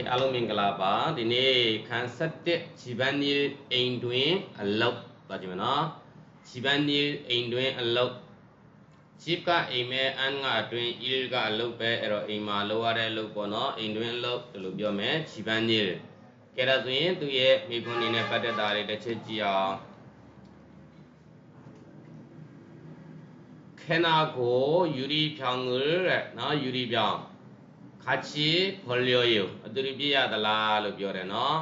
ခေအားလုံးမင်္ဂလာပါဒီနေ့ခန်း7ဂျီပန်နီအိမ်တွင်အလောက်ပါကြည့်မနော်ဂျီပန်နီအိမ်တွင်အလောက်ဂျစ်ကအိမ်မဲအန်ငါအတွင်အီလကအလုပ်ပဲအဲ့တော့အိမ်မှာလောက်ရတဲ့အလုပ်ပေါ့နော်အိမ်တွင်အလုပ်ဒီလိုပြောမယ်ဂျီပန်နီကဲဒါဆိုရင်သူရဲ့မိခွန်းနေနဲ့ပတ်သက်တာတွေတစ်ချက်ကြည့်အောင်ခေနာကိုယူရီဖြောင်းငယ်တဲ့နော်ယူရီဖြောင်း 같이 걸려요 အတူတူပြည့်ရသလားလို့ပြောတယ်နော်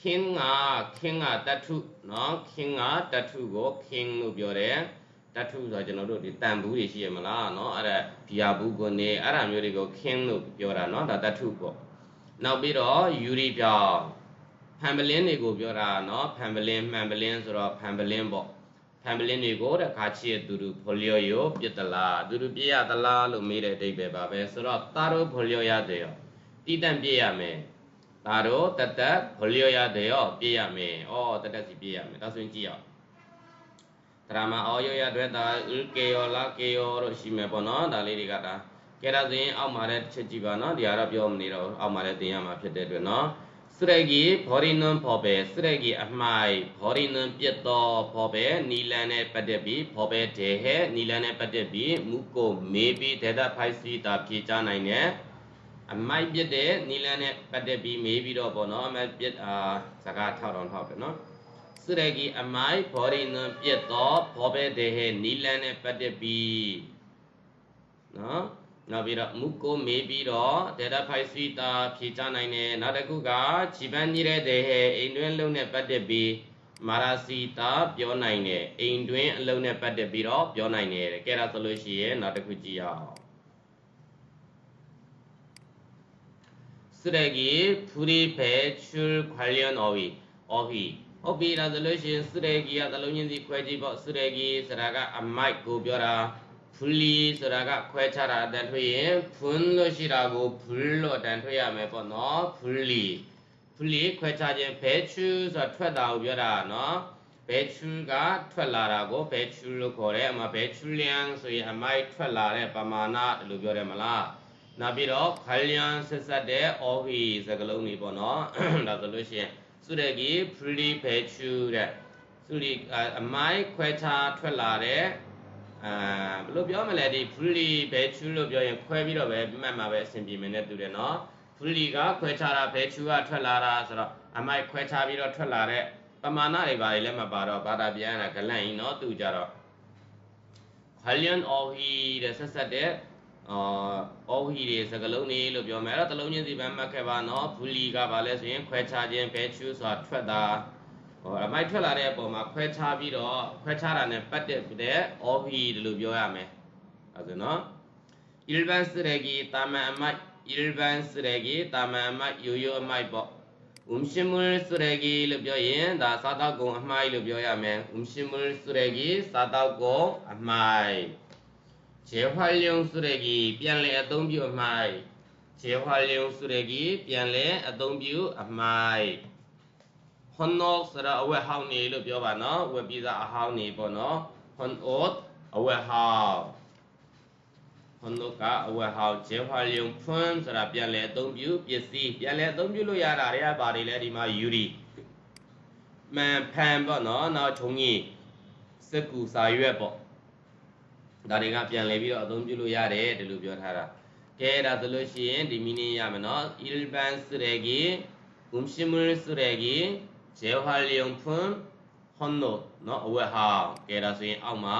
ခင်ငါခင်ငါတထုနော်ခင်ငါတထုကိုခင်လို့ပြောတယ်တထုဆိုတာကျွန်တော်တို့ဒီတန်ဘူးတွေရှိရမလားနော်အဲ့ဒါဒီယာဘူးကနေအဲ့ဒါမျိုးတွေကိုခင်လို့ပြောတာနော်ဒါတထုပေါ့နောက်ပြီးတော့ယူရီပြောင်းဖန်ပလင်းတွေကိုပြောတာနော်ဖန်ပလင်းမှန်ပလင်းဆိုတော့ဖန်ပလင်းပေါ့ ဖန်ပလင်းတွေကိုတခါချီတူတူဖော်လျော်ရောပြစ်တလားတူတူပြရသလားလို့မေးတဲ့အဓိပ္ပာယ်ပါပဲဆိုတော့တာတို့ဖော်လျော်ရတယ်ရောတိတန့်ပြရမယ်တာတို့တတဖော်လျော်ရတယ်ရောပြရမယ်ဩတတစီပြရမယ်ဒါဆိုရင်ကြည့်အောင်ဒရာမာအော်ရရတွေ့တာဥကေယောလာကေယောတို့ရှိမယ်ပေါ့နော်ဒါလေးတွေကဒါကဲဒါဆိုရင်အောက်မှာလည်းချက်ကြည့်ပါနော်ဒီကတော့ပြောမနေတော့အောက်မှာလည်းသင်ရမှာဖြစ်တဲ့အတွက်နော် 쓰레기 버리는 법에 쓰레기 아마이 버리는 뼈떠 법에 니란의 빠데비 법에 대해 니란의 빠데비 묻고 메비 대답할 수 있다 비자나이네 아마이 뼈대 니란의 빠데비 메비로 보너 아마이 뼈아 자가 타론 하베노 쓰레기 아마이 버리는 뼈떠 법에 대해 니란의 빠데비 너 နီလန်နဲ့ပတ်သက်ပြီးနော်နောက်ပြီးတော့မုကိုမေးပြီးတော့ data file suite တာဖြည့်ချနိုင်တယ်နောက်တစ်ခုကဂျီပန်ကြီးတဲ့တဲ့ဟဲအိမ်တွင်းလုံးနဲ့ပတ်သက်ပြီးမာရာစီတာပြောနိုင်တယ်အိမ်တွင်းအလုံးနဲ့ပတ်သက်ပြီးတော့ပြောနိုင်တယ်ကဲဒါဆိုလို့ရှိရင်နောက်တစ်ခုကြည့်ရအောင်쓰레기풀이배출관련어휘어휘ဟုတ်ပြီဒါဆိုလို့ရှိရင်쓰레기ကသလုံးချင်းစီခွဲကြည့်ပေါ့쓰레기ဆိုတာကအမိုက်ကိုပြောတာ fully ဆိုတာကခွဲခြားတာတန်ထွေးရင် full လို့ရှိတာကို full လို့တန်ထွေးရမယ်ပေါ့နော် fully fully ခွဲခြားခြင်း virtue ဆိုတာထွက်တာကိုပြောတာနော် virtue ကထွက်လာတာကို virtue လို့ခေါ်တယ်အမ virtulian ဆိုရင်အမိုက်ထွက်လာတဲ့ပမာဏဒီလိုပြောတယ်မလားနောက်ပြီးတော့ kalyan ဆက်ဆက်တဲ့ ohi စကားလုံးတွေပေါ့နော်ဒါဆိုလို့ရှိရင်စုတဲ့ကြီး fully virtue တဲ့စုဒီအမိုက်ခွဲခြားထွက်လာတဲ့ အာဘယ်လိုပြောမလဲဒီ fully ဘဲချူလို့ပြောရင်ခွဲပြီးတော့ပဲမှတ်မှာပဲအဆင်ပြေမယ်နဲ့တူတယ်နော် fully ကခွဲခြားတာဘဲချူကထွက်လာတာဆိုတော့အမိုက်ခွဲခြားပြီးတော့ထွက်လာတဲ့ပမာဏတွေဘာတွေလည်းမပါတော့ဘာသာပြန်ရတာဂလန့်ကြီးနော်သူကြတော့ Halian Ohi တဲ့ဆက်ဆက်တဲ့အာအော်ဟီတွေစကလုံးနေလို့ပြောမယ်အဲ့တော့တလုံးချင်းစီပန်းမှတ်ခဲ့ပါနော်ဖူလီကဘာလဲဆိုရင်ခွဲခြားခြင်းဘဲချူဆိုတာထွက်တာ ဟောမိုက်ထွက်လာတဲ့အပေါ်မှာခွဲခြားပြီးတော့ခွဲခြားတာနဲ့ပတ်သက်တဲ့ OE ဒီလိုပြောရမယ်အဲဆိုနော် Irvan စရကြီးတာမန်အမိုက် Irvan စရကြီးတာမန်အမိုက်ရိုးရိုးအမိုက်ပေါ့ Umshimul စရကြီးလို့ပြောရင်ဒါစားတောက်ကုန်အမိုက်လို့ပြောရမယ် Umshimul စရကြီးစားတောက်ကုန်အမိုက်ခြေဖွာလျုံဆိုတဲ့ကြီးပြန်လဲအသုံးပြုအမိုက်ခြေဖွာလျုံဆိုတဲ့ကြီးပြန်လဲအသုံးပြုအမိုက် ဟွန်နော့ဆိုတာအဝက်ဟောင်းနေလို့ပြောပါနော်ဝက်ပြီးသားအဟောင်းနေပေါ့နော်ဟွန်အော့အဝက်ဟောင်းဟွန်နော့ကအဝက်ဟောင်းဂျေဖာလျုံဖွန်းဆိုတာပြန်လဲအသုံးပြုပစ္စည်းပြန်လဲအသုံးပြုလို့ရတာတွေကဘာတွေလဲဒီမှာယူရီမန်ဖန်ပေါ့နော်နောက်ထုံကြီးစက်ကူစာရွက်ပေါ့ဒါတွေကပြန်လဲပြီးတော့အသုံးပြုလို့ရတယ်ဒီလိုပြောထားတာကဲဒါဆိုလို့ရှိရင်ဒီမီနီရမယ်နော် ilban sregi umshimul sregi 재활용품 헌옷 เนาะအဝတ်ဟောင်းကဲဒါဆိုရင်အောက်မှာ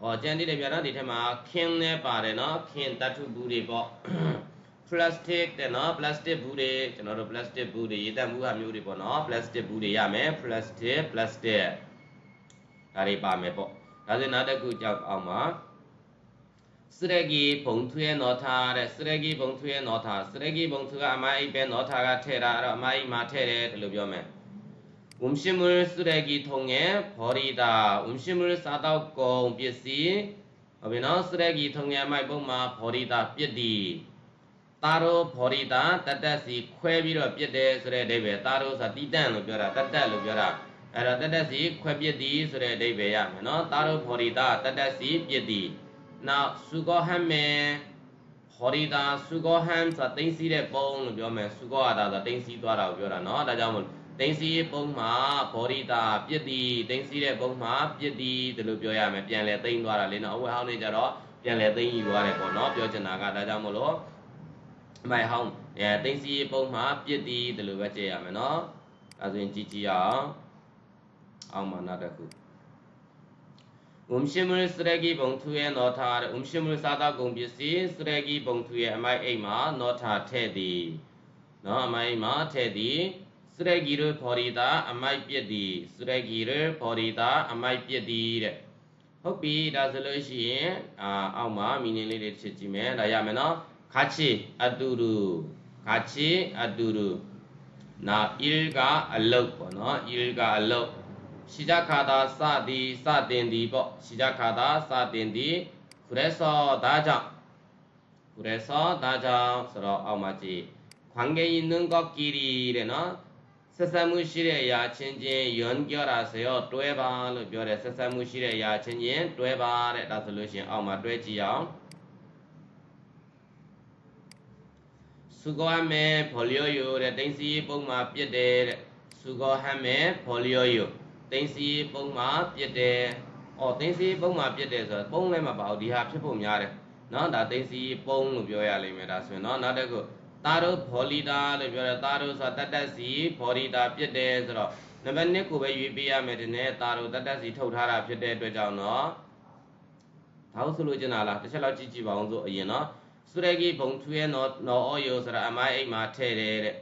ဟောကြံသေးတယ်ဗျာနော်ဒီထက်မှာခင်းနဲ့ပါတယ်နော်ခင်းတတ်ထုဘူးတွေပေါ့ plastic တဲ့နော် plastic ဘူးတွေကျွန်တော်တို့ plastic ဘူးတွေရေတန့်ဘူးဟာမျိုးတွေပေါ့နော် plastic ဘူးတွေရမယ် plastic plastic ဒါတွေပါမယ်ပေါ့ဒါဆိုနောက်တစ်ခုကြောက်အောင်မှာ쓰레기봉투에넣다တဲ့쓰레기봉투에넣다쓰레기봉투가아마이배넣다가ထဲတာအဲ့တော့အမိုက်မှာထဲတယ်ဒီလိုပြောမယ် 음식물 쓰레기통에 버리 다. 음식물 싸다 꽁 삐 시. 어비너 쓰레기통에 말봉마 버리다 삐 디. 따로 버리다 따따시 쾌비로 삐데 쓰레 데베 따로 사 띠단로 벼라 따따로 벼 라. အဲ့တော့တတက်စီခွဲပြစ်သည်ဆိုတဲ့အဓိပ္ပာယ်ရမယ်နော်တာရောဖော်ရီတာတတက်စီပြစ်သည်နောက်စုကောဟမ်မေဖော်ရီတာစုကောဟမ်ဆိုတာတင်းစီးတဲ့ပုံလို့ပြောမယ်စုကောဟာတာဆိုတာတင်းစီးသွားတာကိုပြောတာနော်ဒါကြောင့်မို့ သိသိပုံမှာဘောရိတာပြစ်သည်သိသိတဲ့ပုံမှာပြစ်သည်ဒီလိုပြောရမယ်ပြန်လဲသိမ့်သွားတာလေနော်အဝယ်ဟောင်းနေကြတော့ပြန်လဲသိမ့်ယူသွားတယ်ပေါ့နော်ပြောချင်တာကဒါကြောင့်မို့လို့မိုင်ဟောင်းအဲသိသိပုံမှာပြစ်သည်ဒီလိုပဲကြည့်ရမယ်နော်အဲဆိုရင်ကြည့်ကြည့်အောင်အောင်မနာတစ်ခု 음식물 쓰레기 봉투에 넣다 음식물 싸다 공비시 쓰레기 봉투에 마이 에이마 넣다 테디 너 마이마 테디 စရိုက်ကြီးရဖော်ရီတာအမိုက်ပြက်သည်စရိုက်ကြီးရဖော်ရီတာအမိုက်ပြက်သည်တဲ့ဟုတ်ပြီဒါဆိုလို့ရှိရင်အာအောက်မှာမိနင်းလေးတွေချစ်ကြည့်မယ်ဒါရမယ်နော်ခါချီအတူတူခါချီအတူတူနာအီလ်ကအလုတ်ပေါ့နော်အီလ်ကအလုတ်ရှိကြခါသာစသည်စတင်သည်ပေါ့ရှိကြခါသာစတင်သည်ခရဲဆောဒါကြောင့်ခရဲဆောဒါကြောင့်ဆိုတော့အောက်မှာကြည့်ခွန်ငယ်ရင်နုံကကီရီတဲ့နော် ဆက်ဆက်မှုရှိတဲ့အရာချင်းချင်းယွန်ကြောတာဆိုရောတွဲပါလို့ပြောတယ်ဆက်ဆက်မှုရှိတဲ့အရာချင်းချင်းတွဲပါတဲ့ဒါဆိုလို့ရှိရင်အောက်မှာတွဲကြည့်အောင်စုကောဟမဲဖော်လျောယိုတဲ့တိန်စီပုံမှာပြစ်တယ်တဲ့စုကောဟမဲဖော်လျောယိုတိန်စီပုံမှာပြစ်တယ်အော်တိန်စီပုံမှာပြစ်တယ်ဆိုတော့ပုံလည်းမပါဘူးဒီဟာဖြစ်ဖို့များတယ်နော်ဒါတိန်စီပုံလို့ပြောရလိမ့်မယ်ဒါဆိုရင်နော်နောက်တစ်ခု သာရုဘောလီတာလို့ပြောတယ်သာရုဆိုတာတတ္တစီဘောလီတာဖြစ်တယ်ဆိုတော့နံပါတ်1ကိုပဲရွေးပေးရမယ်ဒီနေ့သာရုတတ္တစီထုတ်ထားတာဖြစ်တဲ့အတွက်ကြောင့်နော်ဒါဟုတ်ဆိုလို့ကျင်လာလားတစ်ချက်လောက်ကြည့်ကြည့်ပါအောင်ဆိုအရင်နော်สุรกีบงทุเอนอนอโยสระอมายไอมาแท้เดะ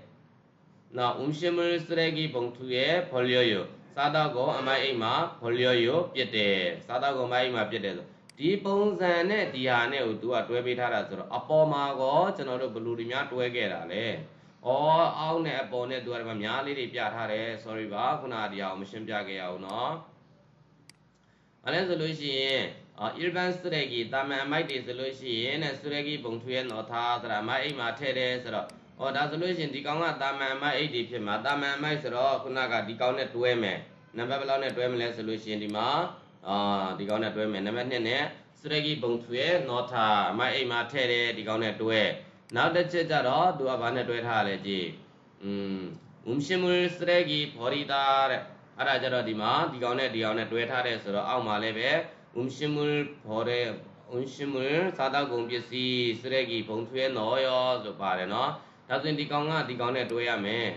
เนาะอุมชิมุสุรกีบงทุเอพอลโยโยสาดอกอมายไอมาพอลโยโยเป็ดเดะสาดอกอมายไอมาเป็ดเดะ ဒီပုံစံနဲ့ဒီဟာနဲ့ကို तू ကတွဲပေးထားတာဆိုတော့အပေါ်မှာကောကျွန်တော်တို့ဘလူတွေများတွဲခဲ့တာလေဩအောက်နဲ့အပေါ်နဲ့ तू ကဒီမှာများလေးတွေပြထားတယ် sorry ပါခုနကဒီဟာကိုမရှင်းပြခဲ့ရအောင်နော်အဲ့လဲဆိုလို့ရှိရင်အာအီဘန်စရဂီတာမန်အမိုက်တွေဆိုလို့ရှိရင်နဲ့စရဂီပုံထွေးနော်ထားဆိုတာအမိုက်အိမ်မှာထည့်တယ်ဆိုတော့။အော်ဒါဆိုလို့ရှိရင်ဒီကောင်ကတာမန်အမိုက်အိတ်တွေဖြစ်မှာတာမန်အမိုက်ဆိုတော့ခုနကဒီကောင်နဲ့တွဲမယ်။နံပါတ်ဘယ်လောက်နဲ့တွဲမလဲဆိုလို့ရှိရင်ဒီမှာ အာဒီကောင်းနဲ့တွဲမယ်နံပါတ်2နဲ့စရကီဘုံသွဲနောသာမအိမ်မှာထည့်တယ်ဒီကောင်းနဲ့တွဲနောက်တစ်ချက်ကြတော့သူကဘာနဲ့တွဲထားရလဲကြည့်อืมဥမရှိမူစရကီဖော်ရီတာတဲ့အဲ့ဒါကြတော့ဒီမှာဒီကောင်နဲ့ဒီကောင်နဲ့တွဲထားတဲ့ဆိုတော့အောက်မှာလည်းပဲဥမရှိမူဖော်တဲ့ဥရှိမူသာသာကုန်ပစ္စည်းစရကီဘုံသွဲနော်ရောဆိုပါတယ်နော်ဒါဆိုရင်ဒီကောင်ကဒီကောင်နဲ့တွဲရမယ်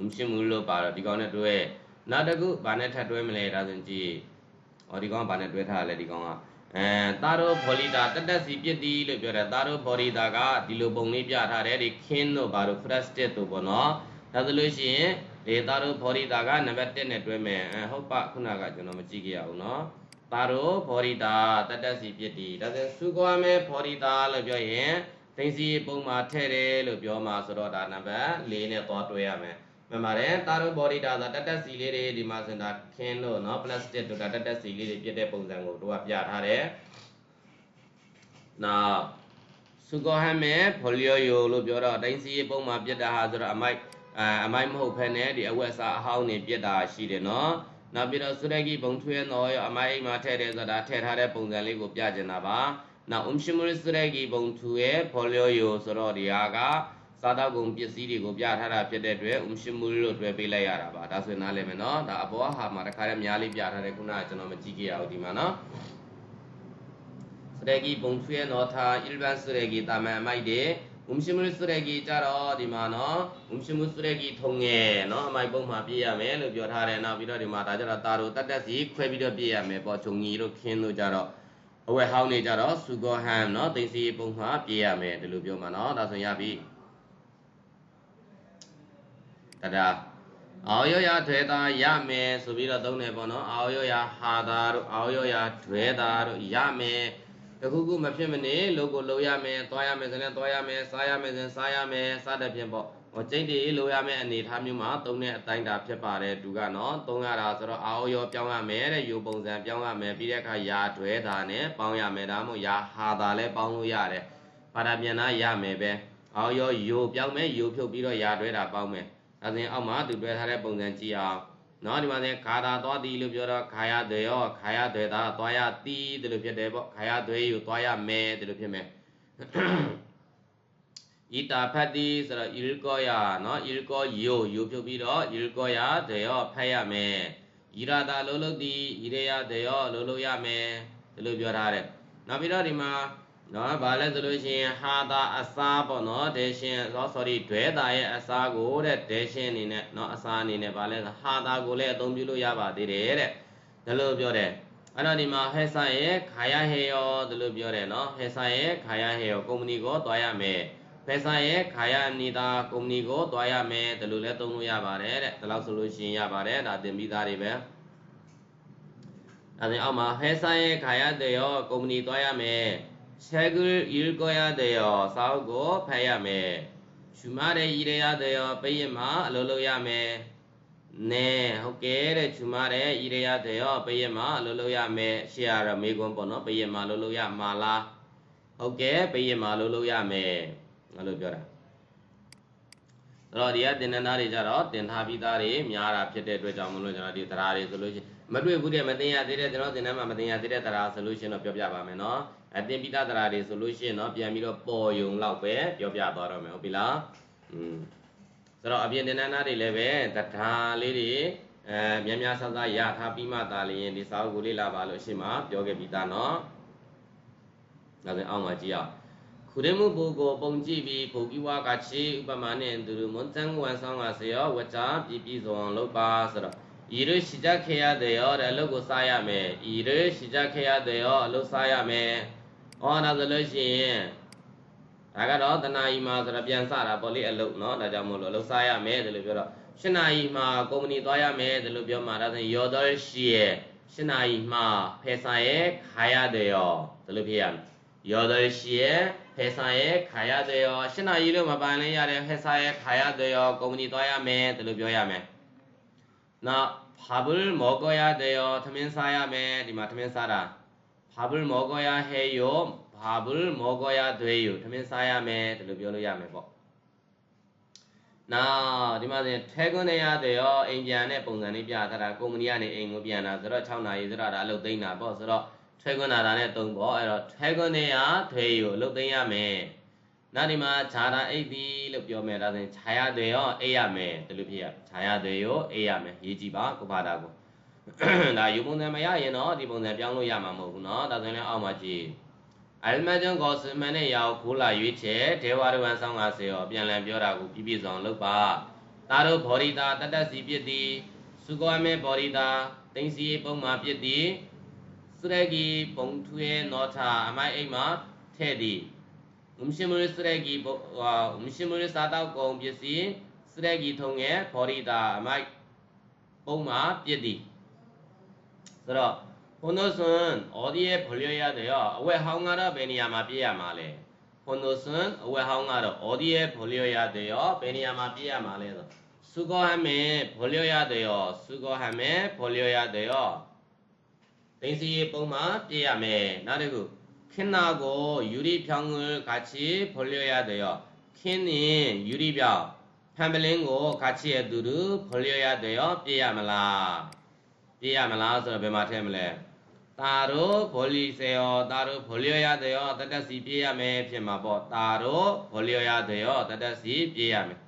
ဥမရှိမူလို့ပါတော့ဒီကောင်နဲ့တွဲ နောက်တစ်ခုဘာနဲ့ထပ်တွဲမလဲဒါဆိုရင်ကြည့်။အော်ဒီကောင်ကဘာနဲ့တွဲထားလဲဒီကောင်ကအဲတာရိုဘောလီတာတက်တက်စီပြစ်တီလို့ပြောတယ်တာရိုဘောလီတာကဒီလိုပုံလေးပြထားတယ်ဒီခင်းတို့ဘာလို့ frosted တို့ပေါ့နော်။ဒါဆိုလို့ရှိရင်ဒီတာရိုဘောလီတာကနံပါတ်1နဲ့တွဲမယ်အဲဟုတ်ပါခုနကကျွန်တော်မကြည့်ခဲ့ရဘူးနော်။တာရိုဘောလီတာတက်တက်စီပြစ်တီဒါဆိုရင်စူကွာမဲဘောလီတာလို့ပြောရင်သိစီပုံမှာထည့်တယ်လို့ပြောမှာဆိုတော့ဒါနံပါတ်၄နဲ့သွားတွဲရမယ် မှန်ပါတယ်တာရိုဘော်ဒီတာဆိုတက်တက်စီလေးတွေဒီမှာစင်တာခင်းလို့เนาะပလတ်စတစ်တို့ဒါတက်တက်စီလေးတွေပြည့်တဲ့ပုံစံကိုတို့ကပြထားတယ်နောက်စုကောဟမ်မဲဖိုလီယိုယိုလို့ပြောတော့တိုင်းစီပုံမှာပြည့်တာဟာဆိုတော့အမိုက်အအမိုက်မဟုတ်ဖ ೇನೆ ဒီအဝက်စာအဟောင်းနေပြည့်တာရှိတယ်เนาะနောက်ပြီးတော့စရဂီဘုံထွေးတော့အမိုက်အိမ်မှာထည့်တယ်ဆိုတာထည့်ထားတဲ့ပုံစံလေးကိုပြချင်တာပါနောက် umshimul suregi bongtu ရဲ့ folio ဆိုတော့ဒီဟာက စားတောက်ကုန်ပစ္စည်းတွေကိုပြထားတာဖြစ်တဲ့အတွက်ဥမရှိမူလို့တွဲပေးလိုက်ရတာပါဒါဆိုရင်နားလည်မယ်နော်ဒါအပေါ်ဟာမှာတခါတည်းများလေးပြထားတယ်ခုနကကျွန်တော်မကြည့်ခဲ့ရဘူးဒီမှာနော်စရဂီဘုံထွေးနော်သာအီလ်ဘန်စရဂီတာမန်မိုက်တယ်ဥမရှိမူစရဂီကြတော့ဒီမှာနော်ဥမရှိမူစရဂီထုံငယ်နော်အမိုက်ပုံမှာပြည့်ရမယ်လို့ပြောထားတယ်နောက်ပြီးတော့ဒီမှာဒါကြတော့တာတို့တတ်တက်စီခွဲပြီးတော့ပြည့်ရမယ်ပေါ့ဂျုံကြီးတို့ခင်းတို့ကြတော့အဝယ်ဟောင်းနေကြတော့ဆူဂေါ်ဟမ်နော်တင်စီပုံမှာပြည့်ရမယ်ဒီလိုပြောမှာနော်ဒါဆိုရင်ရပြီ တဒါအော်ရောရထွဲတာရမယ်ဆိုပြီးတော့သုံးတယ်ပေါ့နော်အော်ရောရဟာတာတို့အော်ရောရထွဲတာတို့ရမယ်တခုခုမဖြစ်မနေလို့ကိုလိုရမယ်သွားရမယ်ဆိုရင်သွားရမယ်စားရမယ်ဆိုရင်စားရမယ်စသဖြင့်ပေါ့ဟောကျိတ်တွေလိုရမယ်အနေထားမျိုးမှာသုံးတဲ့အတိုင်းတာဖြစ်ပါတယ်သူကနော်သုံးရတာဆိုတော့အာရောပြောင်းရမယ်တဲ့ယူပုံစံပြောင်းရမယ်ပြီးတဲ့အခါယာတွဲတာနဲ့ပေါင်းရမယ်ဒါမှမဟုတ်ယာဟာတာလည်းပေါင်းလို့ရတယ်ပါတာပြန်လာရမယ်ပဲအာရောယူပြောင်းမယ်ယူဖြုတ်ပြီးတော့ယာတွဲတာပေါင်းမယ် ဒါဆိုရင်အောက်မှာသူတွဲထားတဲ့ပုံစံကြည့်အောင်နော်ဒီမှာသင်ခါတာသွားသည်လို့ပြောတော့ခါရတွေရောခါရတွေတာသွားရသည်ဒီလိုဖြစ်တယ်ပေါ့ခါရတွေယူသွားရမယ်ဒီလိုဖြစ်မယ်ဤတာဖတ်သည်ဆိုတော့ဣရကောယနော်ဣရကောယိုယိုပြုတ်ပြီးတော့ဣရကောယတွေရောဖတ်ရမယ်ဣရတာလုံးလုံးသည်ဣရယတွေရောလုံးလုံးရမယ်ဒီလိုပြောထားတယ်နောက်ပြီးတော့ဒီမှာ နော်ဗာလဲဆိုလို့ရှိရင်ဟာတာအစားပေါ့နော်ဒေရှင် sorry ဒွဲတာရဲ့အစားကိုတဲ့ဒေရှင်အနေနဲ့နော်အစားအနေနဲ့ဗာလဲဟာတာကိုလည်းအသုံးပြုလို့ရပါသေးတယ်တဲ့ဒါလို့ပြောတယ်အဲ့တော့ဒီမှာဟဲဆာရဲ့ခါရဟေယောဒါလို့ပြောတယ်နော်ဟဲဆာရဲ့ခါရဟေယောကုမ္ပဏီကိုတွားရမယ်ဖဲဆာရဲ့ခါရနေတာကုမ္ပဏီကိုတွားရမယ်ဒါလို့လည်းသုံးလို့ရပါတယ်တဲ့ဒါလို့ဆိုလို့ရှိရင်ရပါတယ်ဒါသင်ပြီးသားတွေပဲအဲ့ဒါအောက်မှာဟဲဆာရဲ့ခါရတဲ့ရောကုမ္ပဏီတွားရမယ် 책을 읽어야 돼요. 싸우고 봐야매. 주말에 일해야 돼요. 빼예마 롤로야매. 네, 호게레 주말에 일해야 돼요. 빼예마 롤로야매. 시아라 메곤 번호 빼예마 롤로야 말라. 호게 빼예마 롤로야매. 롤로 ပြောတာတော့ဒီကတင်နန်းသားတွေကြတော့တင်ထားပြီးသားတွေများတာဖြစ်တဲ့အတွက်ကြောင့်မလို့ကျွန်တော်ဒီတရားတွေဆိုလို့ရှိရင်မတွေ့ဘူးတဲ့မတင်ရသေးတဲ့ကျွန်တော်တင်နန်းမှာမတင်ရသေးတဲ့တရားဆိုလို့ရှိရင်တော့ပြောပြပါမယ်နော် အသင်ပိသတရာတွေဆိုလို့ရှိရင်တော့ပြန်ပြီးတော့ပေါ်ယုံလောက်ပဲပြောပြသွားတော့မယ်ဟုတ်ပြီလားอืมဆိုတော့အပြင်တင်နန်းသားတွေလည်းပဲတထာလေးတွေအဲများများဆဆရထားပြီးမှသာလျင်ဒီစာအုပ်ကိုလေ့လာပါလို့ရှိမှပြောခဲ့ပြီးသားเนาะနောက်ဆုံးအောက်မှာကြည့်အောင်ခုရင်မှုဘူကိုပုံကြည့်ပြီးဘူကိဝါကချေဥပမာနဲ့သူတို့မွန်တန်ဝန်ဆောင်ကဆေရောဝချာပြပြဆောင်လုပ်ပါဆိုတော့ဤရရှိကြခဲ့ရတဲ့ရောတဲ့အလုပ်ကိုစားရမယ်ဤရရှိကြခဲ့ရတဲ့ရောအလုပ်စားရမယ် ဩဒါဆိုလို့ရှိရင်ဒါကတော့တနာယီမှာဆိုတော့ပြန်စတာပေါ့လေအလုပ်เนาะဒါကြောင့်မို့လို့လှုပ်ရှားရမယ်ဆိုလို့ပြောတော့၈နာရီမှာကုမ္ပဏီသွားရမယ်ဆိုလို့ပြောမှာဒါဆိုရင်ရောတော့ရှိရဲ့၈နာရီမှာဖယ်ဆိုင်ရဲ့ခါရတယ်ရောဆိုလို့ဖြစ်ရမယ်ရောတော့ရှိရဲ့ဖယ်ဆိုင်ရဲ့ခါရတယ်ရော၈နာရီလို့မပိုင်လဲရတယ်ဖယ်ဆိုင်ရဲ့ခါရတယ်ရောကုမ္ပဏီသွားရမယ်ဆိုလို့ပြောရမယ်နောက်ဖာဘုလ်မောကောရတယ်ရောသမင်းစားရမယ်ဒီမှာသမင်းစားတာ ဘာဘယ်မောကောယာဟေယောဘာဘယ်မောကောယာသွေးယောထမင်းစားရမယ်ဒီလိုပြောလို့ရမယ်ပေါ့နောက်ဒီမှာဆိုရင်ထဲခွန်းတရားတွေရောအိမ်ပြန်တဲ့ပုံစံလေးပြထားတာကုမ္ပဏီကနေအိမ်ကိုပြန်လာဆိုတော့6နာရီဆိုတော့ဒါအလုပ်သိမ်းတာပေါ့ဆိုတော့ထဲခွန်းတာဒါနဲ့တုံးပေါ့အဲ့တော့ထဲခွန်းတရားသွေးယောအလုပ်သိမ်းရမယ်နောက်ဒီမှာခြာတာအိတ်သည်လို့ပြောမယ်ဒါဆိုရင်ခြာရတွေရောအိတ်ရမယ်ဒီလိုဖြစ်ရခြာရတွေရောအိတ်ရမယ်ရေးကြည့်ပါကိုပါတာကို ဒါယူပုံစံမရရင်တော့ဒီပုံစံပြောင်းလို့ရမှာမဟုတ်ဘူးเนาะဒါဆိုရင်အောက်မှာကြည့်အလမဂျန်ကောစမန်နဲ့ရောက်ခိုးလာရွေးချယ်ဒေဝရဝံဆောင်50ရောပြန်လည်ပြောတာကိုပြပြဆောင်လုပ်ပါတာတို့ဘောရီတာတတစီပြစ်သည်စုကောမေဘောရီတာတိန်စီပုံမှာပြစ်သည်စရကီပုံထွေနောထာအမိုက်အိမ်မှာထဲ့သည်ဥမရှိမရစရကီဥမရှိမရစာတော့ကုံပစ္စည်းစရကီထုံငယ်ဘောရီတာအမိုက်ပုံမှာပြစ်သည် ဆိုတော့ဖုန်တို့စွန်အော်ဒီရဲ့ဘလျရတဲ့အဝဲဟောင်းကတော့ဘယ်နေရာမှာပြည့်ရမှာလဲဖုန်တို့စွန်အဝဲဟောင်းကတော့အော်ဒီရဲ့ဘလျရတဲ့ရောဘယ်နေရာမှာပြည့်ရမှာလဲဆိုစုကောဟမဲဘလျရတဲ့ရောစုကောဟမဲဘလျရတဲ့ရောတင်းစီပုံမှာပြည့်ရမယ်နောက်တစ်ခုခင်းနာကိုယူရီဖြောင်းကို같이벌려야돼요ခင်းနေယူရီပြောင်းဖန်ပလင်းကို같이အတူတူ벌려야돼요ပြည့်ရမလား ပြည့်ရမလားဆိုတော့ဘယ်မှာထည့်မလဲတာရောဘောလီစေယောတာရောဘောလျောရတယောတတ္တစီပြည့်ရမယ်ဖြစ်မှာပေါ့တာရောဘောလျောရတယောတတ္တစီပြည့်ရမယ်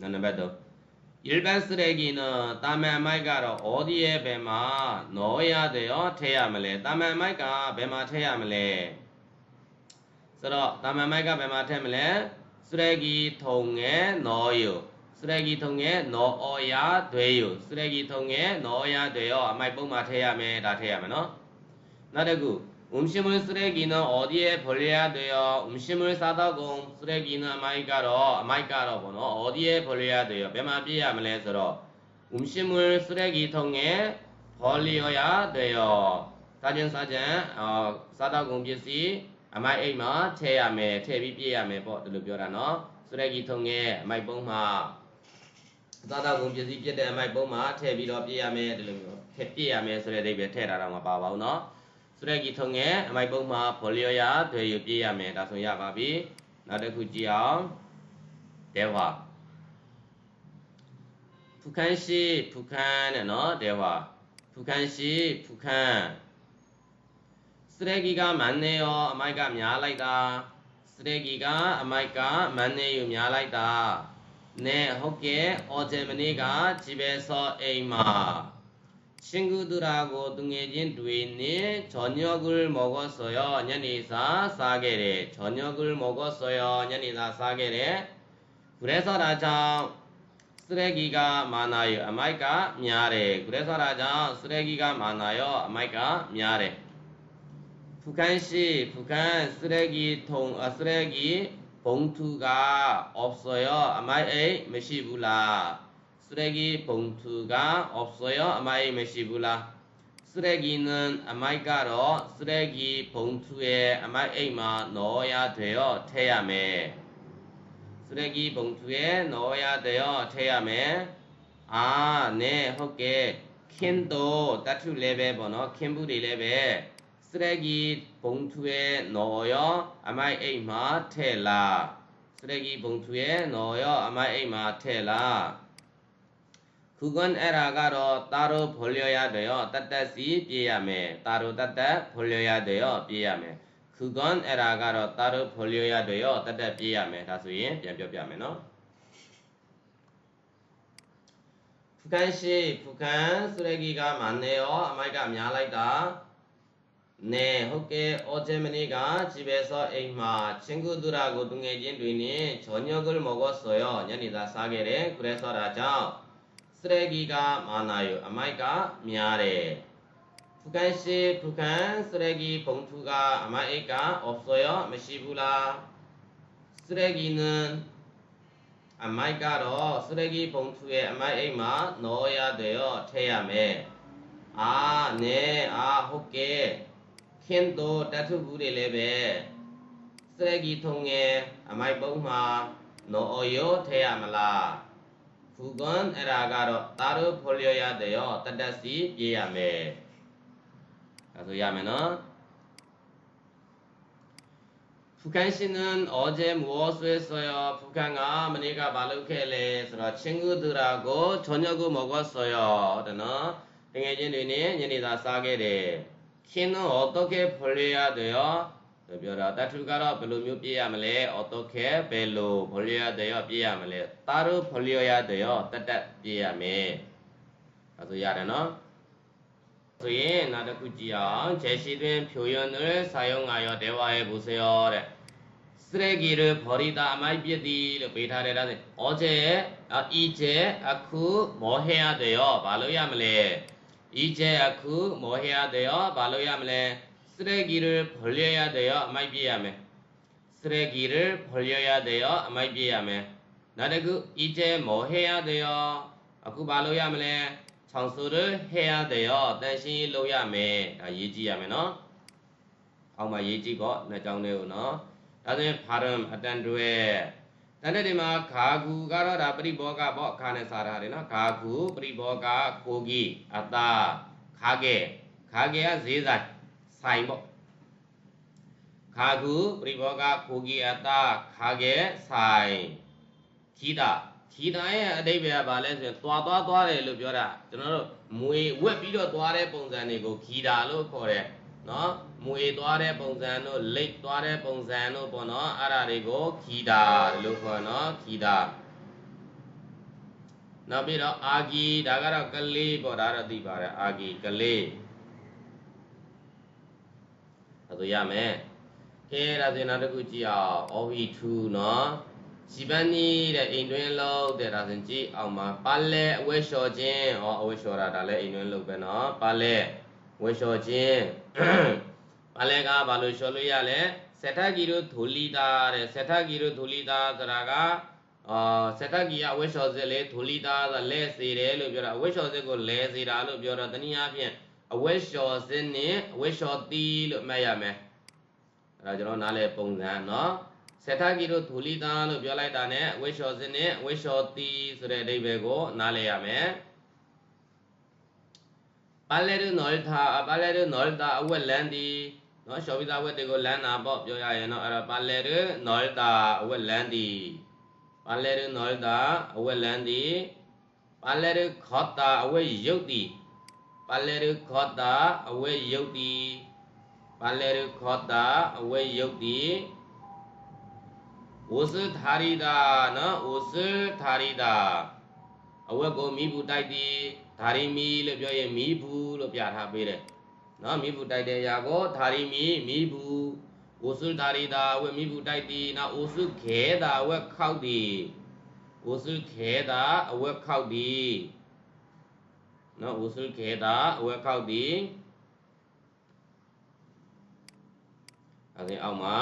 နံပါတ်3ယေဘန်စရေကီနောတာမန်မိုက်ကတော့ဩဒီရဲ့ဘယ်မှာနောရတဲ့ရောထည့်ရမလဲတာမန်မိုက်ကဘယ်မှာထည့်ရမလဲဆိုတော့တာမန်မိုက်ကဘယ်မှာထည့်မလဲစရေကီထုံငယ်နောယော 쓰레기 통에 넣어야 돼 요. 쓰레기 통에 넣어야 돼 요. 아마 이뽕 마태야메 라태야메 어? 나대구 음식물 쓰레기는 어디에 버려야 돼 요? 음식물 싸다고 쓰레기는 아마이가로 아마이가로 번호 어디에 버려야 돼 요? 매마비야메레서로 음식물 쓰레기통에 버려야 돼 요. 사진 사진 어 싸다고 비시 아마 에이마 태야메 태비비야메 뭐 들려 벼라 너 쓰레기통에 아마이 봉마 သာသာကုန်ပစ္စည်းပြည့်တဲ့အမိုက်ပုံးမှာထည့်ပြီးတော့ပြည့်ရမယ်ဒီလိုမျိုးထည့်ပြည့်ရမယ်ဆိုတဲ့အဓိပ္ပာယ်ထည့်တာတော့မပါပါဘူးเนาะစရဂီထုံငယ်အမိုက်ပုံးမှာဖော်လျော်ရထွေယူပြည့်ရမယ်ဒါဆိုရပါပြီနောက်တစ်ခုကြည့်အောင်ဒေဝ ဖူခန်းရှိဖူခန်းတဲ့နော်တဲ့ဟွာဖူခန်းရှိဖူခန်းစရဂီကမန်နေရောအမိုက်ကများလိုက်တာစရဂီကအမိုက်ကမန်နေယူများလိုက်တာ 네, 허게 어제머니가 집에서 에이마 친구들하고 등해진 루인이 저녁을 먹었어요. 년이사 사게레 저녁을 먹었어요. 년이사 사게레 그래서 라자 쓰레기가 많아요. 아마이까 미아레 그래서 라자 쓰레기가 많아요. 아마이까 미아레 북한시 북한 쓰레기통 아 쓰레기 봉투가 없어요. 아마이 메시불라. 쓰레기 봉투가 없어요. 아마이 메시불라. 쓰레기는 아마이가로 쓰레기 봉투에 아마이만 넣어야 돼요. 태야메. 쓰레기 봉투에 넣어야 돼요. 태야메. 아, 네, 허게. 캔도 따투 레베 번호 캔부리 레베. 쓰레기 ဘုံထွေနော်ရောအမိုက်အိတ်မှာထဲ့လာစရကြီးဘုံထွေနော်ရောအမိုက်အိတ်မှာထဲ့လာခုကွန်အဲ့ဒါကတော့တာရိုဖိုလျောရတယ်ရောတတ်တက်စီပြေးရမယ်တာရိုတတ်တက်ဖိုလျောရတယ်ရောပြေးရမယ်ခုကွန်အဲ့ဒါကတော့တာရိုဖိုလျောရတယ်ရောတတ်တက်ပြေးရမယ်ဒါဆိုရင်ပြန်ပြောပြမယ်နော်ဖုကန်ရှိဖုကန်စရကြီးကမနေရောအမိုက်ကများလိုက်တာ 네, 헛게 어제머니가 집에서 에이마 친구들하고 동해진 루인이 저녁을 먹었어요. 연이다 사게레 그래서 라자 쓰레기가 많아요. 아마이가 미아래. 북한시 북한 쓰레기 봉투가 아마이가 없어요. 메시부라 쓰레기는 아마이가로 쓰레기 봉투에 아마이마 넣어야 돼요. 태야매. 아, 네, 아, 헛게 캔도 따투부리 레베. 쓰레기통에 아마이 봉마 넣어요. 태야말라. 그건 에라가로 따로 벌려야 돼요. 따다시 예야매. 그래서 야매는 북한 씨는 어제 무엇을 했어요? 북한아 어머니가 말로케레 그래서 친구들하고 저녁을 먹었어요. 그러나 등해진들이 년이다 싸게 ရှင်သောဩတောခေဖောလေရတယောသူပြောတာတထုကတော့ဘယ်လိုမျိုးပြည့်ရမလဲဩတောခေဘယ်လိုဖောလေရတယောပြည့်ရမလဲတာရုဖောလေရတယောတတ်တတ်ပြည့်ရမယ်အဲဆိုရတယ်နော်ဆိုရင်နောက်တစ်ခုကြည့်အောင်ခြေရှိတွင်ဖြိုယွန်တွင်ဆာယောငါယောဒေဝရဲ့ဘုဇယောတဲ့စရေဂီရဖောရီတာအမိုက်ပြတိလို့ပေးထားတယ်ဒါဆိုဩကျေအီကျေအခုမောဟယတယောဘာလို့ရမလဲ ဤကျဲအခုမောဟရတယောဘာလို့ရမလဲစရဂီရဖောလျရတယောအမိုက်ပြရမယ်စရဂီရဖောလျရတယောအမိုက်ပြရမယ်နောက်တစ်ခုဤကျဲမောဟရတယောအခုဘာလို့ရမလဲခြောင်ဆိုရဟရတယောတန်ရှင်းလို့ရမယ်ဒါရေးကြည့်ရမယ်နော်အောက်မှာရေးကြည့်ပေါ့နှစ်ကြောင်းလေးကိုနော်ဒါဆိုရင် farm အတန်တွဲ ဒီမှာဂါဂူကတော့ဒါပရိဘောကပေါ့ခါနဲ့စားထားတယ်နော်ဂါဂူပရိဘောကကိုကြီးအတာခါကဲခါကဲကဈေးဆိုင်ဆိုင်ပေါ့ခါကူပရိဘောကကိုကြီးအတာခါကဲဆိုင်ခီတာခီတာရဲ့အတိတ်ပဲကဘာလဲဆိုရင်သွားသွားသွားတယ်လို့ပြောတာကျွန်တော်တို့မွေဝက်ပြီးတော့သွားတဲ့ပုံစံတွေကိုခီတာလို့ခေါ်တယ် နော်မွေသွားတဲ့ပုံစံတို့လိတ်သွားတဲ့ပုံစံတို့ပေါ့နော်အဲ့ဒါတွေကိုခီတာလို့ခေါ်နော်ခီတာနောက်ပြီးတော့အာဂီဒါကတော့ကလေးပေါ့ဒါတော့သိပါတယ်အာဂီကလေးအဲ့ဒါရမယ်ကဲဒါဆိုရင်နောက်တစ်ခုကြည့်အောင် OV2 နော်စီပန်းနီးတဲ့အိမ်တွင်းလောက်တဲ့ဒါဆိုရင်ကြည့်အောင်ပါပါလဲအဝဲလျှော်ခြင်းဟောအဝဲလျှော်တာဒါလည်းအိမ်တွင်းလောက်ပဲနော်ပါလဲ ဝဲလျှော်ခြင်းပါလဲကဘာလို့လျှော်လို့ရလဲစက်ထကြီးတို့ဒူလီတာတဲ့စက်ထကြီးတို့ဒူလီတာဆိုတာကအာစက်ထကြီးကအဝဲလျှော်စလေဒူလီတာဆိုလဲစေတယ်လို့ပြောတာအဝဲလျှော်စကိုလဲစေတာလို့ပြောတော့တနည်းအားဖြင့်အဝဲလျှော်စင်းနဲ့အဝဲလျှော်တီးလို့မှတ်ရမယ်အဲ့ဒါကျွန်တော်နားလဲပုံစံเนาะဆက်ထကီတို့ဒူလီတာလို့ပြောလိုက်တာ ਨੇ အဝဲလျှော်စင်းနဲ့အဝဲလျှော်တီးဆိုတဲ့အဓိပ္ပာယ်ကိုနားလဲရမယ် ပါလဲရနော်တာပါလဲရနော်တာအဝဲလန်ဒီနော်ရှော်ပြီးသားဝက်တွေကိုလမ်းတာပေါ့ပြောရရင်တော့အဲ့တော့ပါလဲရနော်တာအဝဲလန်ဒီပါလဲရနော်တာအဝဲလန်ဒီပါလေရခောတာအဝဲယုတ်တိပါလေရခောတာအဝဲယုတ်တိပါလေရခောတာအဝဲယုတ်တိဝစသာရိတာနော်ဝစသာရိတာအဝဲကိုမိဘူးတိုက်တိ ဓာရိမီလို့ပြောရင်မိဘူးလို့ပြထားပေးတယ်နော်မိဘူးတိုက်တဲ့အရာကိုဓာရိမီမိဘူးဝစသာရိတာအဝဲမိဘူးတိုက်တိနော်ဝစခေတာအဝဲခောက်တိဝစခေတာအဝဲခောက်တိနော်ဝစခေတာအဝဲခောက်တိအဲဒီအောက်မှာ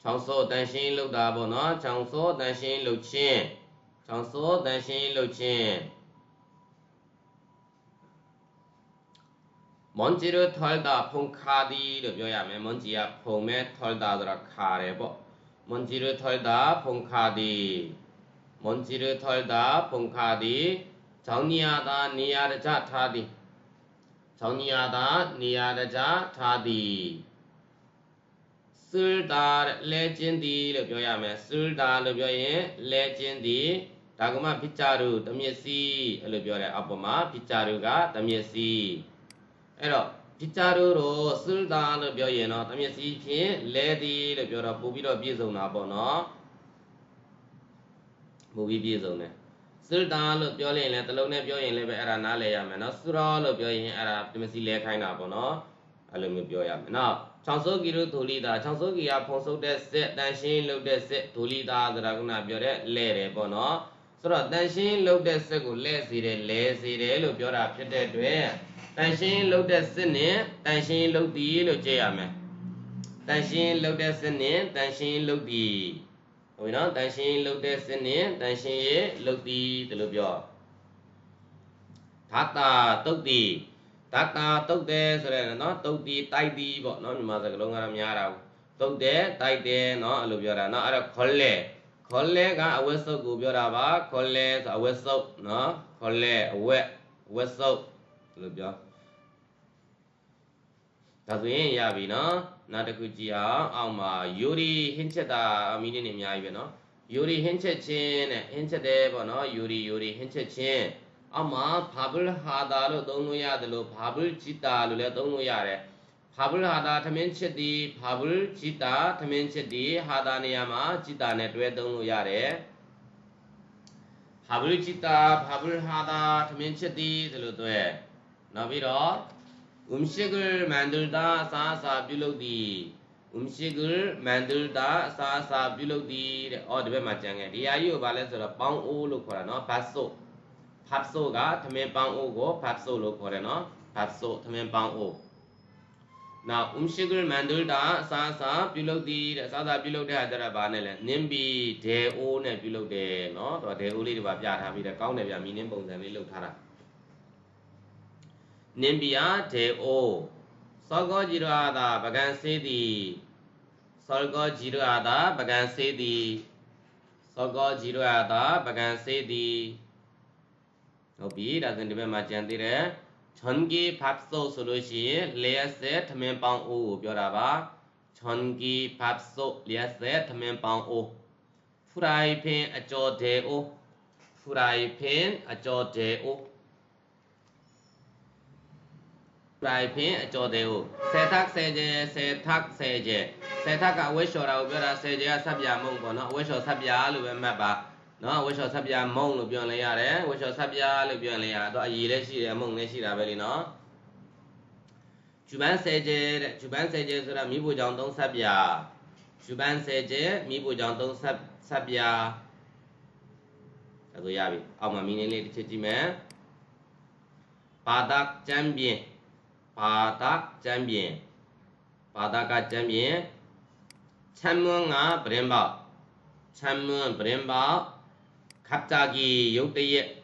ချောင်းစောတန်ရှင်းလောက်တာပေါ့နော်ချောင်းစောတန်ရှင်းလောက်ချင်းချောင်းစောတန်ရှင်းလောက်ချင်း မွန်ဂျီရထော်တာဖုန်ခါဒီလို့ပြောရမယ်မွန်ဂျီကဖုန်မဲ့ထော်တာဆိုတာခါတယ်ပေါ့မွန်ဂျီရထော်တာဖုန်ခါဒီမွန်ဂျီရထော်တာဖုန်ခါဒီချောင်းနီယာတာနေရာတကြထားသည်ချောင်းနီယာတာနေရာတကြထားသည် surda လဲကျင်းသည်လို့ပြောရမယ် surda လို့ပြောရင်လဲကျင်းသည်ဒါကမှဖိချာရုတမျက်စိအဲ့လိုပြောတယ်အပေါ်မှာဖိချာရုကတမျက်စိ အဲ့တော့ဖိချာရုတော့ surda လို့ပြောရင်တော့တမျက်စိဖြင့်လဲသည်လို့ပြောတော့ပို့ပြီးတော့ပြည့်စုံတာပေါ့နော်ပို့ပြီးပြည့်စုံတယ် surda လို့ပြောရင်လည်းတလုံးနဲ့ပြောရင်လည်းပဲအဲ့ဒါနားလည်ရမယ်နော် sura လို့ပြောရင်အဲ့ဒါတမျက်စိလဲခိုင်းတာပေါ့နော်အဲ့လိုမျိုးပြောရမယ်နော်ချောင်းစိုးကီတို့ဒိုလီတာချောင်းစိုးကီကဖုံဆုပ်တဲ့စစ်တန်ရှင်းလုပ်တဲ့စစ်ဒိုလီတာဆိုတာကပြောတဲ့လဲတယ်ပေါ့နော် ဆိုတော့တန်ရှင်းလုပ်တဲ့စစ်ကိုလဲစီတယ်လဲစီတယ်လို့ပြောတာဖြစ်တဲ့အတွက်တန်ရှင်းလုပ်တဲ့စစ်နဲ့တန်ရှင်းလုပ်သည်လို့ကြည့်ရမယ်တန်ရှင်းလုပ်တဲ့စစ်နဲ့တန်ရှင်းလုပ်သည်ဟုတ်ပြီနော်တန်ရှင်းလုပ်တဲ့စစ်နဲ့တန်ရှင်းရဲ့လုပ်သည်ဒီလိုပြောဓာတာတုတ်သည်ဓာတာတုတ်တယ်ဆိုရဲနော်တုတ်တီတိုက်တီပေါ့နော်မြန်မာစကားလုံးကတော့များတာတုတ်တယ်တိုက်တယ်နော်အဲ့လိုပြောတာနော်အဲ့တော့ခေါ်လေ ခေါ်လေကအဝက်စုပ်ကိုပြောတာပါခေါ်လေဆိုအဝက်စုပ်နော်ခေါ်လေအဝက်ဝက်စုပ်အဲ့လိုပြောဒါဆိုရင်ရပြီနော်နောက်တစ်ခုကြည့်အောင်အောက်မှာယူရီဟင်းချက်တာအမီနစ်နေအများကြီးပဲနော်ယူရီဟင်းချက်ချင်းနဲ့ဟင်းချက်တယ်ပေါ့နော်ယူရီယူရီဟင်းချက်ချင်းအောက်မှာဘာဘလဟာတာလို့သုံးလို့ရတယ်လို့ဘာဘလจิตာလို့လည်းသုံးလို့ရတယ် ဖာဘုလဟာတာထမင်းချစ်သည်ဖာဘုလจิตာထမင်းချစ်သည်ဟာတာနေရာမှာจิตာနဲ့တွဲသုံးလို့ရတယ်ဖာဘုလจิตာဖာဘုလဟာတာထမင်းချစ်သည်ဒီလိုတွဲနောက်ပြီးတော့ဥမ်ရှိကလ်မန်ဒူတာအစာအစာပြုလုပ်သည်ဥမ်ရှိကလ်မန်ဒူတာအစာအစာပြုလုပ်သည်တဲ့အော်ဒီဘက်မှာကြံခဲ့ဒီဟာကြီးကိုဗာလဲဆိုတော့ပေါင်းအိုးလို့ခေါ်တာနော်ဘတ်ဆို့ဖတ်ဆို့ကထမင်းပေါင်းအိုးကိုဘတ်ဆို့လို့ခေါ်တယ်နော်ဘတ်ဆို့ထမင်းပေါင်းအိုး နောက် umshigul mandulda အစားအစာပြုလုပ်သည်တဲ့အစားအစာပြုလုပ်တဲ့ဟာကြတော့ဗာနဲ့လဲနင်းဘီဒေအိုးနဲ့ပြုလုပ်တယ်နော်တော့ဒေအိုးလေးတွေပါပြထားပြီးတယ်ကောင်းတယ်ဗျမီနင်းပုံစံလေးလုပ်ထားတာနင်းဘီယာဒေအိုးစောကောကြည်ရတာပကံစေးသည်စောကောကြည်ရတာပကံစေးသည်စောကောကြည်ရတာပကံစေးသည်ဟုတ်ပြီဒါဆိုရင်ဒီဘက်မှာကြံသေးတယ် 전기 밥솥 소루시 레셋 틈엔빵 오 벼라바 전기 밥솥 레셋 틈엔빵 오 프라이팬 아쩌 대오 프라이팬 아쩌 대오 프라이팬 아쩌 대오 세탁 세제 세탁 세제 세탁 아웨쇼라고 벼라 세제가 삽야 몽보너 아웨쇼 삽야 루웬마바 နော်အဝဲလျှော်ဆက်ပြလို့ပဲမှတ်ပါနော်ဝက်လျှော်ဆက်ပြမုံလို့ပြောလဲရတယ်ဝက်လျှော်ဆက်ပြလို့ပြောလဲရတာတော့အည်လည်းရှိတယ်မုံလည်းရှိတာပဲလीနော်ဂျူပန်းဆယ်ကျဲတဲ့ဂျူပန်းဆယ်ကျဲဆိုတာမိဖို့ကြောင့်သုံးဆက်ပြဂျူပန်းဆယ်ကျဲမိဖို့ကြောင့်သုံးဆက်ဆက်ပြဒါဆိုရပြီအောက်မှာမီနင်းလေးတစ်ချက်ကြည့်မယ်ဘာဒတ်ကျမ်းပြင်ဘာဒတ်ကျမ်းပြင်ဘာဒတ်ကကျမ်းပြင်ချမ်းမွန်းကပရင်ပေါချမ်းမွန်းပရင်ပေါ 갑자기 욕대에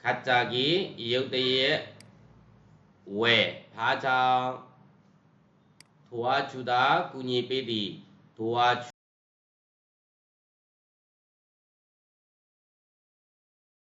갑자기 욕대에 왜 바자 도와주다 꾸니 빼디 도와주